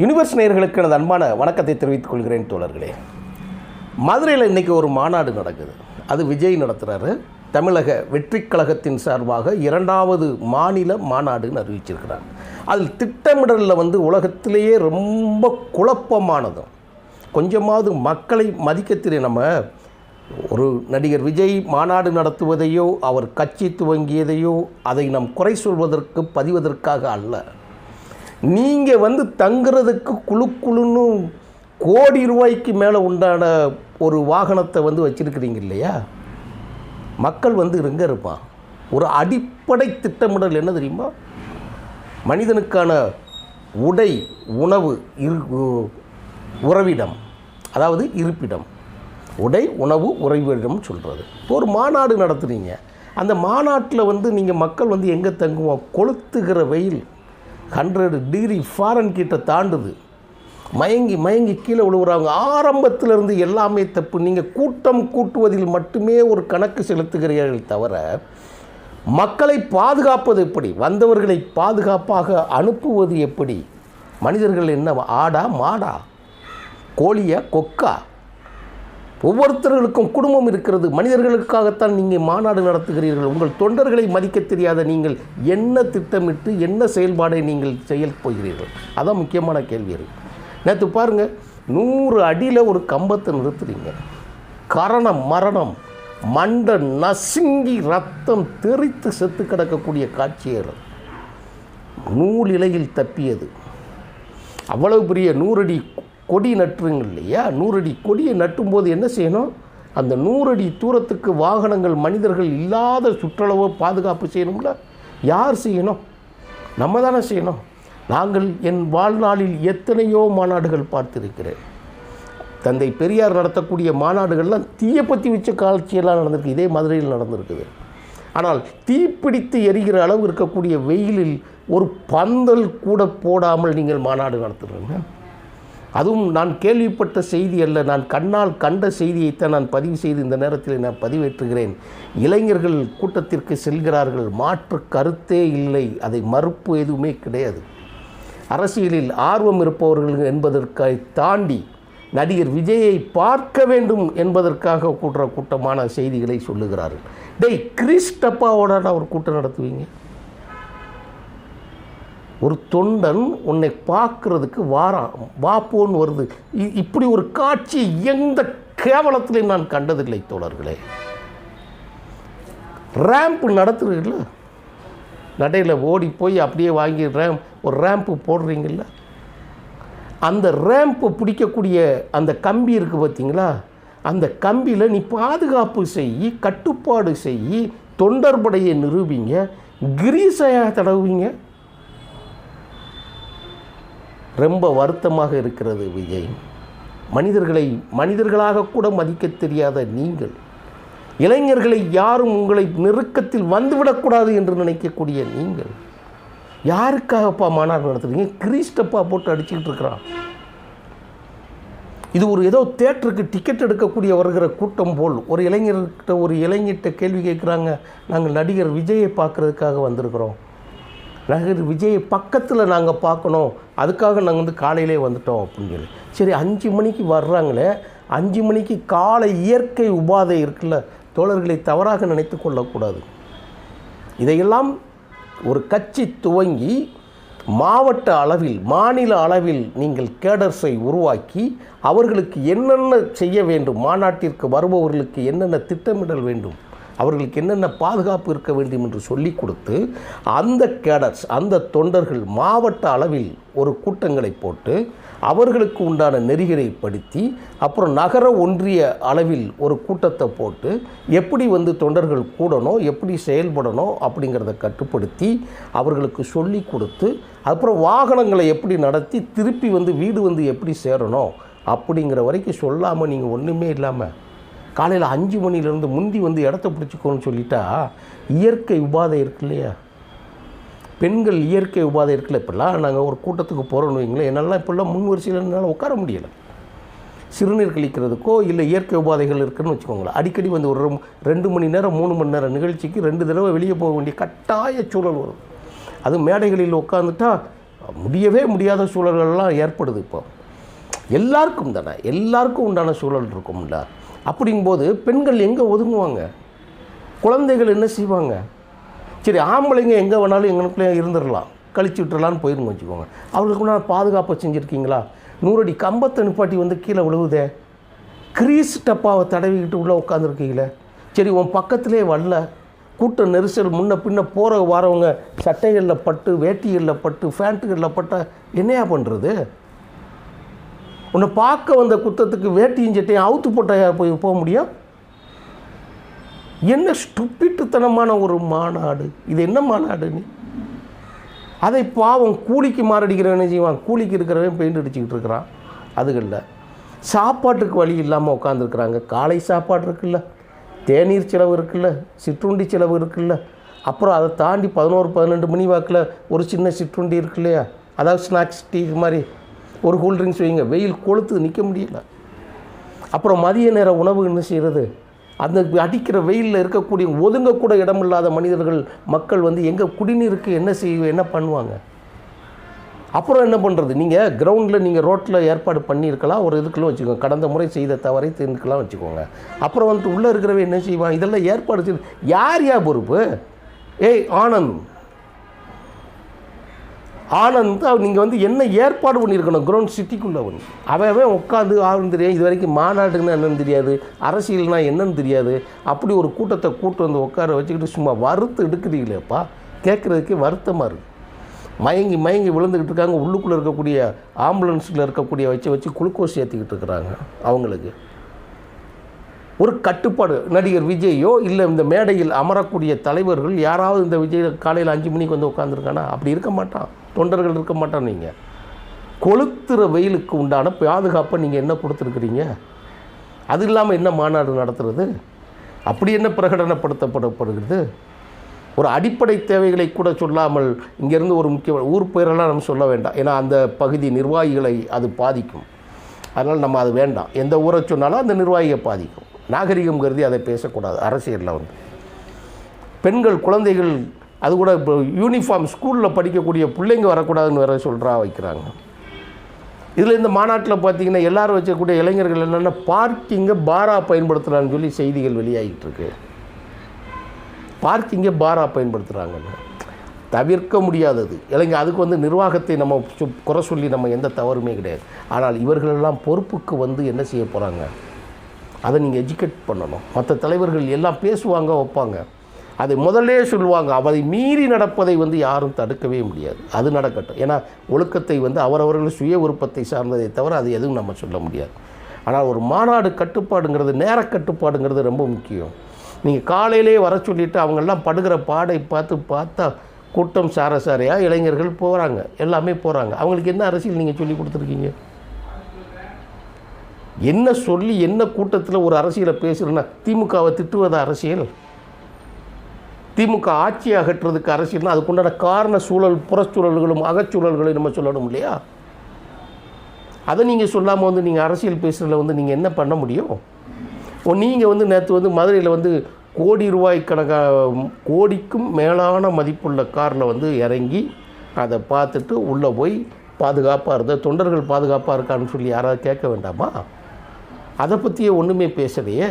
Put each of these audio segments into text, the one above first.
Universe நேயர்களுக்கு எனது அன்பான வணக்கத்தை தெரிவித்துக் கொள்கிறேன் தோழர்களே. மதுரையில் இன்றைக்கி ஒரு மாநாடு நடக்குது. அது விஜய் நடத்துகிறாரு தமிழக வெற்றிக் கழகத்தின் சார்பாக இரண்டாவது மாநில மாநாடுன்னு அறிவிச்சிருக்கிறார் அதில் திட்டமிடலில் வந்து உலகத்திலேயே ரொம்ப குழப்பமானதும் கொஞ்சமாவது மக்களை மதிக்க தெரியும் நம்ம ஒரு நடிகர் விஜய் மாநாடு நடத்துவதையோ அவர் கட்சி துவங்கியதையோ அதை நாம் குறை சொல்வதற்கு பதிவதற்காக அல்ல. நீங்கள் வந்து தங்குறதுக்கு குழு குழுன்னு கோடி ரூபாய்க்கு மேலே உண்டான ஒரு வாகனத்தை வந்து வச்சுருக்கிறீங்க இல்லையா? மக்கள் வந்து எங்கே இருப்பான். ஒரு அடிப்படை திட்டமிடல் என்ன தெரியுமா? மனிதனுக்கான உடை உணவு இரு உறவிடம் அதாவது இருப்பிடம். உடை உணவு உறைவிடம் சொல்கிறது ஒரு மாநாடு நடத்துகிறீங்க அந்த மாநாட்டில் வந்து நீங்கள் மக்கள் வந்து எங்கே தங்குவோம்? கொளுத்துகிற வெயில் ஹண்ட்ரட் டிகிரி ஃபாரன் கிட்ட தாண்டுது. மயங்கி மயங்கி கீழே விழுவுறாங்க. ஆரம்பத்திலிருந்து எல்லாமே தப்பு. நீங்கள் கூட்டம் கூட்டுவதில் மட்டுமே ஒரு கணக்கு செலுத்துகிறீர்கள் தவிர மக்களை பாதுகாப்பது எப்படி? வந்தவர்களை பாதுகாப்பாக அனுப்புவது எப்படி? மனிதர்கள் என்ன ஆடா மாடா? கோழியா கொக்கா? ஒவ்வொருத்தர்களுக்கும் குடும்பம் இருக்கிறது. மனிதர்களுக்காகத்தான் நீங்கள் மாநாடு நடத்துகிறீர்கள். உங்கள் தொண்டர்களை மதிக்க தெரியாத நீங்கள் என்ன திட்டமிட்டு என்ன செயல்பாடை நீங்கள் செயல் போகிறீர்கள்? அதான் முக்கியமான கேள்வி இருக்கு நேற்று பாருங்கள் நூறு அடியில் ஒரு கம்பத்தை நிறுத்துறீங்க. கரணம் மரணம் மண்ட நசுங்கி ரத்தம் தெறித்து செத்து கிடக்கக்கூடிய காட்சியர் நூல் இலையில் தப்பியது. அவ்வளவு பெரிய நூறடி கொடி நட்டுருங்க இல்லையா? நூறடி கொடியை நட்டும்போது என்ன செய்யணும்? அந்த நூறடி தூரத்துக்கு வாகனங்கள் மனிதர்கள் இல்லாத சுற்றளவை பாதுகாப்பு செய்யணும்ல. யார் செய்யணும்? நம்ம தானே செய்யணும். நாங்கள் என் வாழ்நாளில் எத்தனையோ மாநாடுகள் பார்த்திருக்கிறேன். தந்தை பெரியார் நடத்தக்கூடிய மாநாடுகள்லாம் தீயை பற்றி வச்ச காட்சியெல்லாம் நடந்திருக்கு. இதே மதுரையில் நடந்திருக்குது. ஆனால் தீப்பிடித்து எரிகிற அளவு இருக்கக்கூடிய வெயிலில் ஒரு பந்தல் கூட போடாமல் நீங்கள் மாநாடு நடத்துகிறீங்க அதுவும் நான் கேள்விப்பட்ட செய்தி அல்ல. நான் கண்ணால் கண்ட செய்தியைத்தான் நான் பதிவு செய்து இந்த நேரத்தில் நான் பதிவேற்றுகிறேன். இளைஞர்கள் கூட்டத்திற்கு செல்கிறார்கள். மாற்று கருத்தே இல்லை. அதை மறுப்பு எதுவுமே கிடையாது. அரசியலில் ஆர்வம் இருப்பவர்கள் என்பதற்கை தாண்டி நடிகர் விஜயை பார்க்க வேண்டும் என்பதற்காக கூட்டுற கூட்டமான செய்திகளை சொல்லுகிறார்கள். டேய் கிறிஸ்டப்பாவோட ஒரு கூட்டம் நடத்துவீங்க? ஒரு தொண்டன் உன்னை பார்க்கறதுக்கு வாரான் வாப்போன்னு வருது. இ- இப்படி ஒரு காட்சி எந்த கேவலத்திலையும் நான் கண்டதில்லை தோழர்களே. ரேம்ப் நடத்துறீங்கள நடையில் ஓடி போய் அப்படியே வாங்கி ரேம்ப் ஒரு ரேம்ப்பு போடுறீங்கள அந்த ரேம்பை பிடிக்கக்கூடிய அந்த கம்பி இருக்குது பார்த்தீங்களா அந்த கம்பியில் நீ பாதுகாப்பு செய் கட்டுப்பாடு செய் தொண்டர்படையை நிரூபிங்க கிரீசையாக தடவுவீங்க. ரொம்ப வருத்தமாக இருக்கிறது விஜய். மனிதர்களை மனிதர்களாக கூட மதிக்க தெரியாத நீங்கள் இளைஞர்களை யாரும் உங்களை நெருக்கத்தில் வந்துவிடக்கூடாது என்று நினைக்கக்கூடிய நீங்கள் யாருக்காகப்பா மாநாடு நடத்துறீங்க? கிறிஸ்டப்பா போட்டு அடிச்சுக்கிட்டு இருக்கிறான். இது ஒரு ஏதோ தேட்டருக்கு டிக்கெட் எடுக்கக்கூடிய வருகிற கூட்டம் போல். ஒரு இளைஞர்கிட்ட ஒரு இளைஞர்கிட்ட கேள்வி கேட்குறாங்க. நாங்கள் நடிகர் விஜயை பார்க்குறதுக்காக வந்திருக்கிறோம். நகர் விஜயை பக்கத்தில் நாங்கள் பார்க்கணும். அதுக்காக நாங்கள் வந்து காலையிலே வந்துட்டோம் அப்படின்னு சொல்லி. சரி அஞ்சு மணிக்கு வர்றாங்களே அஞ்சு மணிக்கு காலை இயற்கை உபாதை இருக்குல்ல தோழர்களை தவறாக நினைத்து கொள்ளக்கூடாது. இதையெல்லாம் ஒரு கட்சி துவங்கி மாவட்ட அளவில் மாநில அளவில் நீங்கள் கேடர்ஸை உருவாக்கி அவர்களுக்கு என்னென்ன செய்ய வேண்டும் மாநாட்டிற்கு வருபவர்களுக்கு என்னென்ன திட்டமிடல் வேண்டும் அவர்களுக்கு என்னென்ன பாதுகாப்பு இருக்க வேண்டும் என்று சொல்லி கொடுத்து அந்த கேடர்ஸ் அந்த தொண்டர்கள் மாவட்ட அளவில் ஒரு கூட்டங்களை போட்டு அவர்களுக்கு உண்டான நெறிகளைப்படுத்தி அப்புறம் நகர ஒன்றிய அளவில் ஒரு கூட்டத்தை போட்டு எப்படி வந்து தொண்டர்கள் கூடணும் எப்படி செயல்படணும் அப்படிங்கிறத கட்டுப்படுத்தி அவர்களுக்கு சொல்லி கொடுத்து அப்புறம் வாகனங்களை எப்படி நடத்தி திருப்பி வந்து வீடு வந்து எப்படி சேரணும் அப்படிங்கிற வரைக்கும் சொல்லாமல் நீங்கள் ஒன்றுமே இல்லாமல் காலையில் அஞ்சு மணிலேருந்து முந்தி வந்து இடத்த பிடிச்சிக்கோன்னு சொல்லிட்டா இயற்கை உபாதை இருக்கு இல்லையா? பெண்கள் இயற்கை உபாதை இருக்குல்ல இப்போல்லாம் நாங்கள் ஒரு கூட்டத்துக்கு போகிறோம்னு வைங்களேன் என்னெல்லாம் இப்போல்லாம் முன் வரிசையில் என்னால் உட்கார முடியலை. சிறுநீர் கழிக்கிறதுக்கோ இல்லை இயற்கை உபாதைகள் இருக்குதுன்னு வச்சுக்கோங்களேன். அடிக்கடி வந்து ஒரு ரெண்டு மணி நேரம் மூணு மணி நேரம் நிகழ்ச்சிக்கு ரெண்டு தடவை வெளியே போக வேண்டிய கட்டாய சூழல் வரும். அது மேடைகளில் உட்காந்துட்டா முடியவே முடியாத சூழல்கள்லாம் ஏற்படுது இப்போ. எல்லாருக்கும் தானே எல்லாருக்கும் உண்டான சூழல் இருக்கும்ல. அப்படிங்கும்போது பெண்கள் எங்கே ஒதுங்குவாங்க? குழந்தைகள் என்ன செய்வாங்க? சரி ஆம்பளைங்க எங்கே வேணாலும் எங்களுக்குள்ளே இருந்துடலாம். கழிச்சு விட்டுறலான்னு போயிருங்க வச்சுக்கோங்க. அவங்களுக்கு நான் பாதுகாப்பை செஞ்சுருக்கீங்களா? நூறடி கம்பத்தை நிப்பாட்டி வந்து கீழே விழுவுதே. கிரீஸ் டப்பாவை தடவிக்கிட்டு உள்ளே உட்காந்துருக்கீங்களே சரி உன் பக்கத்திலே வரல. கூட்ட நெரிசல் முன்ன பின்ன போகிற வரவங்க சட்டைகளில் பட்டு வேட்டிகளில் பட்டு ஃபேண்ட்டுகளில் பட்ட என்னையா பண்ணுறது உன்னை பார்க்க வந்த குத்தத்துக்கு வேட்டியும் சட்டையும் அவுத்து போட்டாயா போய் போக முடியும் என்ன ஸ்டுப்பிட்டுத்தனமான ஒரு மாநாடு. இது என்ன மாநாடுன்னு அதை பாவம் கூலிக்கு மாரடிக்கிறவன் என்ன செய்வான்? கூலிக்கு இருக்கிறவன் பெயிண்ட் அடிச்சுக்கிட்டு இருக்கிறான். அதுகளில் சாப்பாட்டுக்கு வழி இல்லாமல் உட்காந்துருக்குறாங்க காலை சாப்பாடு இருக்குல்ல. தேநீர் செலவு இருக்குல்ல. சிற்றுண்டி செலவு இருக்குல்ல. அப்புறம் அதை தாண்டி பதினோரு பதினெண்டு மணி வாக்கில் ஒரு சின்ன சிற்றுண்டி இருக்கு இல்லையா? அதாவது ஸ்நாக்ஸ் டீ மாதிரி. ஒரு கூல் ட்ரிங்க்ஸ் வைங்க. வெயில் கொளுத்து நிற்க முடியல. அப்புறம் மதிய நேர உணவு என்ன செய்கிறது அந்த அடிக்கிற வெயிலில் இருக்கக்கூடிய ஒதுங்கக்கூட இடமில்லாத மனிதர்கள் மக்கள் வந்து எங்கே குடிநீருக்கு என்ன செய்ய என்ன பண்ணுவாங்க? அப்புறம் என்ன பண்ணுறது நீங்கள் கிரவுண்டில் நீங்கள் ரோட்டில் ஏற்பாடு பண்ணியிருக்கலாம். ஒரு இதுக்கெல்லாம் வச்சுக்கோங்க. கடந்த முறை செய்த தவறை திருக்கலாம் வச்சுக்கோங்க. அப்புறம் வந்துட்டு உள்ளே இருக்கிறவ என்ன செய்வான்? இதெல்லாம் ஏற்பாடு செய்து யார் யார் பொறுப்பு? ஏய் ஆனந்த். ஆனந்த் நீங்கள் வந்து என்ன ஏற்பாடு பண்ணியிருக்கணும்? கிரவுண்ட் சிட்டிக்குள்ளே வந்து. அவன் அவன் உட்காந்து ஆளும் தெரியாது. இது வரைக்கும் மாநாடுன்னா என்னென்னு தெரியாது. அரசியல்னா என்னன்னு தெரியாது. அப்படி ஒரு கூட்டத்தை கூட்டு வந்து உட்கார வச்சுக்கிட்டு சும்மா வறுத்து எடுக்கிறீங்களேப்பா. கேட்குறதுக்கே வருத்தமாக இருக்குது மயங்கி மயங்கி விழுந்துக்கிட்டு இருக்காங்க. உள்ளுக்குள்ளே இருக்கக்கூடிய ஆம்புலன்ஸில் இருக்கக்கூடிய வச்சு வச்சு குளுக்கோஸ் ஏற்றிக்கிட்டு இருக்கிறாங்க அவங்களுக்கு. ஒரு கட்டுப்பாடு. நடிகர் விஜயோ இல்லை இந்த மேடையில் அமரக்கூடிய தலைவர்கள் யாராவது இந்த விஜய் காலையில் அஞ்சு மணிக்கு வந்து உட்காந்துருக்கானா அப்படி இருக்க மாட்டான். தொண்டர்கள் இருக்க மாட்டோம் நீங்கள் கொளுத்துற வெயிலுக்கு உண்டான பாதுகாப்பை நீங்கள் என்ன கொடுத்துருக்குறீங்க? அது இல்லாமல் என்ன மாநாடு நடத்துறது? அப்படி என்ன பிரகடனப்படுத்தப்படப்படுகிறது ஒரு அடிப்படை தேவைகளை கூட சொல்லாமல் இங்கேருந்து ஒரு முக்கிய ஊர் பெயரெல்லாம் நம்ம சொல்ல வேண்டாம். ஏன்னா அந்த பகுதி நிர்வாகிகளை அது பாதிக்கும். அதனால் நம்ம அது வேண்டாம். எந்த ஊரை சொன்னாலும் அந்த நிர்வாகியை பாதிக்கும். நாகரிகம் கருதி அதை பேசக்கூடாது. அரசியலில் வந்து. பெண்கள் குழந்தைகள் அது கூட இப்போ யூனிஃபார்ம் ஸ்கூலில் படிக்கக்கூடிய பிள்ளைங்க வரக்கூடாதுன்னு வேற சொல்கிறா வைக்கிறாங்க. இதில் இந்த மாநாட்டில் பார்த்தீங்கன்னா எல்லோரும் வச்சக்கூடிய இளைஞர்கள் என்னென்னா பார்க்கிங்கை பாரா பயன்படுத்துகிறான்னு சொல்லி செய்திகள் வெளியாகிட்டு இருக்கு பார்க்கிங்கை பாரா பயன்படுத்துகிறாங்கன்னு தவிர்க்க முடியாதது. இல்லைங்க அதுக்கு வந்து நிர்வாகத்தை நம்ம குறை சொல்லி நம்ம எந்த தவறுமே கிடையாது. ஆனால் இவர்களெல்லாம் பொறுப்புக்கு வந்து என்ன செய்ய போகிறாங்க அதை நீங்கள் எஜுகேட் பண்ணணும். மற்ற தலைவர்கள் எல்லாம் பேசுவாங்க வைப்பாங்க. அதை முதல்லே சொல்லுவாங்க. அவரை மீறி நடப்பதை வந்து யாரும் தடுக்கவே முடியாது. அது நடக்கட்டும். ஏன்னா ஒழுக்கத்தை வந்து அவரவர்கள் சுய விருப்பத்தை சார்ந்ததை தவிர அது எதுவும் நம்ம சொல்ல முடியாது. ஆனால் ஒரு மாநாடு கட்டுப்பாடுங்கிறது நேர கட்டுப்பாடுங்கிறது ரொம்ப முக்கியம். நீங்கள் காலையிலே வர சொல்லிவிட்டு அவங்கெல்லாம் படுகிற பாடை பார்த்து பார்த்தா கூட்டம் சாரசாரையாக இளைஞர்கள் போகிறாங்க எல்லாமே போகிறாங்க அவங்களுக்கு என்ன அரசியல் நீங்கள் சொல்லி கொடுத்துருக்கீங்க? என்ன சொல்லி என்ன கூட்டத்தில் ஒரு அரசியலை பேசுகிறேன்னா திமுகவை திட்டுவதா அரசியல்? திமுக ஆட்சி அகற்றுறதுக்கு அரசியல்னா அதுக்குண்டான காரண சூழல் புறச்சூழல்களும் அகச்சூழல்களையும் நம்ம சொல்லணும் இல்லையா? அதை நீங்கள் சொல்லாமல் வந்து நீங்கள் அரசியல் பேசுகிறதுல வந்து நீங்கள் என்ன பண்ண முடியும்? நீங்கள் வந்து நேற்று வந்து மதுரையில் வந்து கோடி ரூபாய் கணக்காக கோடிக்கும் மேலான மதிப்புள்ள காரில் வந்து இறங்கி அதை பார்த்துட்டு உள்ளே போய் பாதுகாப்பாக இருந்த தொண்டர்கள் பாதுகாப்பாக இருக்கான்னு சொல்லி யாராவது கேட்க வேண்டாமா? அதை பற்றியே ஒன்றுமே பேசலையே.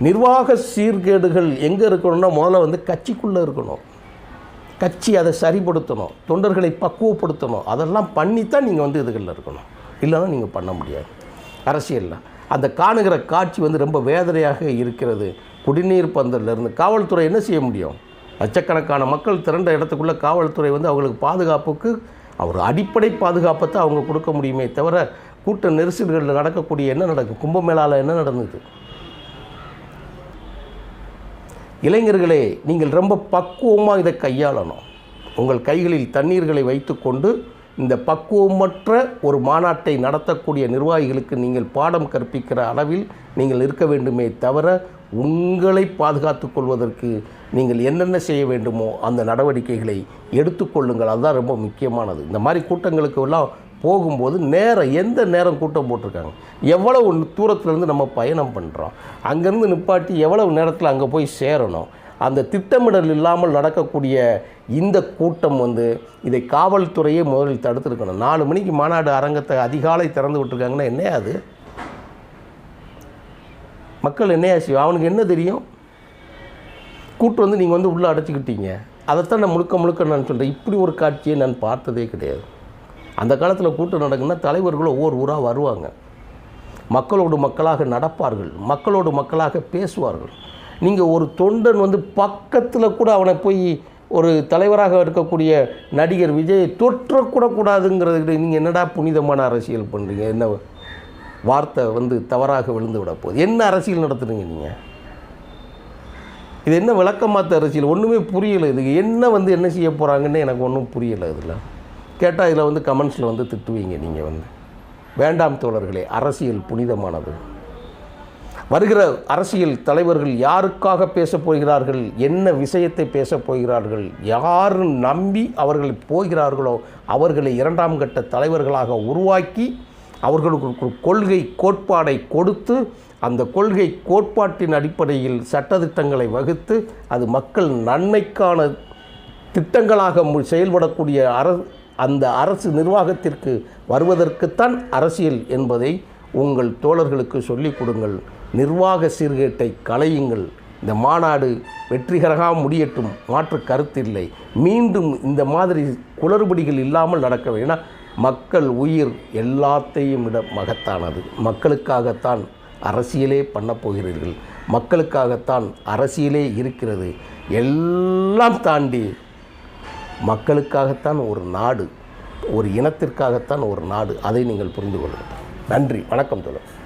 நிர்வாக சீர்கேடுகள் எங்கே இருக்கணும்னா முதல்ல வந்து கட்சிக்குள்ளே இருக்கணும். கட்சி அதை சரிப்படுத்தணும். தொண்டர்களை பக்குவப்படுத்தணும். அதெல்லாம் பண்ணித்தான் நீங்கள் வந்து இதுகளில் இருக்கணும். இல்லைன்னா நீங்கள் பண்ண முடியாது. அரசியலில். அந்த காணுகிற காட்சி வந்து ரொம்ப வேதனையாக இருக்கிறது. குடிநீர் பந்தல்ல இருந்து காவல்துறை என்ன செய்ய முடியும்? லட்சக்கணக்கான மக்கள் திரண்ட இடத்துக்குள்ளே காவல்துறை வந்து அவங்களுக்கு பாதுகாப்புக்கு அவர் அடிப்படை பாதுகாப்பை தான் அவங்க கொடுக்க முடியுமே தவிர கூட்ட நெரிசல்களில் நடக்கக்கூடிய என்ன நடக்கும் கும்பமேளாவில் என்ன நடந்தது? இளைஞர்களே நீங்கள் ரொம்ப பக்குவமாக இதை கையாளணும். உங்கள் கைகளில் தண்ணீர்களை வைத்துக்கொண்டு இந்த பக்குவமற்ற ஒரு மாநாட்டை நடத்தக்கூடிய நிர்வாகிகளுக்கு நீங்கள் பாடம் கற்பிக்கிற அளவில் நீங்கள் இருக்க வேண்டுமே தவிர உங்களை பாதுகாத்து கொள்வதற்கு நீங்கள் என்னென்ன செய்ய வேண்டுமோ அந்த நடவடிக்கைகளை எடுத்துக்கொள்ளுங்கள் அதுதான் ரொம்ப முக்கியமானது. இந்த மாதிரி கூட்டங்களுக்கு எல்லாம் போகும்போது நேரம் எந்த நேரம் கூட்டம் போட்டிருக்காங்க? எவ்வளவு தூரத்துலேருந்து நம்ம பயணம் பண்ணுறோம் அங்கேருந்து நிப்பாட்டி எவ்வளவு நேரத்தில் அங்கே போய் சேரணும்? அந்த திட்டமிடல் இல்லாமல் நடக்கக்கூடிய இந்த கூட்டம் வந்து இதை காவல்துறையே முதலில் தடுத்துருக்கணும். நாலு மணிக்கு மாநாடு அரங்கத்தை அதிகாலை திறந்து விட்டுருக்காங்கன்னா என்ன அது? மக்கள் என்னையா செய்வோம் அவனுக்கு என்ன தெரியும்? கூட்டு வந்து நீங்கள் வந்து உள்ளே அடைச்சிக்கிட்டீங்க. அதைத்தான் நான் முழுக்க முழுக்க நான் சொல்கிறேன் இப்படி ஒரு காட்சியை நான் பார்த்ததே கிடையாது. அந்த காலத்தில் கூட்டம் நடக்குன்னா தலைவர்கள் ஒவ்வொரு ஊராக வருவாங்க. மக்களோடு மக்களாக நடப்பார்கள். மக்களோடு மக்களாக பேசுவார்கள். நீங்கள் ஒரு தொண்டன் வந்து பக்கத்தில் கூட அவனை போய் ஒரு தலைவராக இருக்கக்கூடிய நடிகர் விஜயை தொற்றக்கூட கூடாதுங்கிறது நீங்கள் என்னடா புனிதமான அரசியல் பண்ணுறீங்க என்ன வார்த்தை வந்து தவறாக விழுந்து விட போகுது. என்ன அரசியல் நடத்துகிறீங்க நீங்கள் இது என்ன விளக்கமாத்த அரசியல்? ஒன்றுமே புரியலை. இதுக்கு என்ன வந்து என்ன செய்ய போகிறாங்கன்னு எனக்கு ஒன்றும் புரியலை இதில் கேட்டால் இதில் வந்து கமெண்ட்ஸில் வந்து திட்டுவீங்க நீங்கள் வந்து. வேண்டாம் தோழர்களே அரசியல் புனிதமானது. வருகிற அரசியல் தலைவர்கள் யாருக்காக பேசப் போகிறார்கள்? என்ன விஷயத்தை பேசப் போகிறார்கள்? யார் நம்பி அவர்கள் போகிறார்களோ அவர்களை இரண்டாம் கட்ட தலைவர்களாக உருவாக்கி அவர்களுக்கு கொள்கை கோட்பாடை கொடுத்து அந்த கொள்கை கோட்பாட்டின் அடிப்படையில் சட்டதிட்டங்களை வகுத்து அது மக்கள் நன்மைக்கான திட்டங்களாக செயல்படக்கூடிய அர அந்த அரசு நிர்வாகத்திற்கு வருவதற்குத்தான் அரசியல் என்பதை உங்கள் தோழர்களுக்கு சொல்லிக் கொடுங்கள். நிர்வாக சீர்கேட்டை களையுங்கள். இந்த மாநாடு வெற்றிகரமாக முடியட்டும். மாற்று கருத்தில்லை. மீண்டும் இந்த மாதிரி குளறுபடிகள் இல்லாமல் நடக்க வேண்டும். மக்கள் உயிர் எல்லாத்தையும் விட மகத்தானது. மக்களுக்காகத்தான் அரசியலே பண்ணப்போகிறீர்கள் மக்களுக்காகத்தான் அரசியலே இருக்கிறது. எல்லாம் தாண்டி மக்களுக்காகத்தான் ஒரு நாடு ஒரு இனத்திற்காகத்தான் ஒரு நாடு. அதை நீங்கள் புரிந்து கொள்ளுங்கள் நன்றி. வணக்கம் தொடர்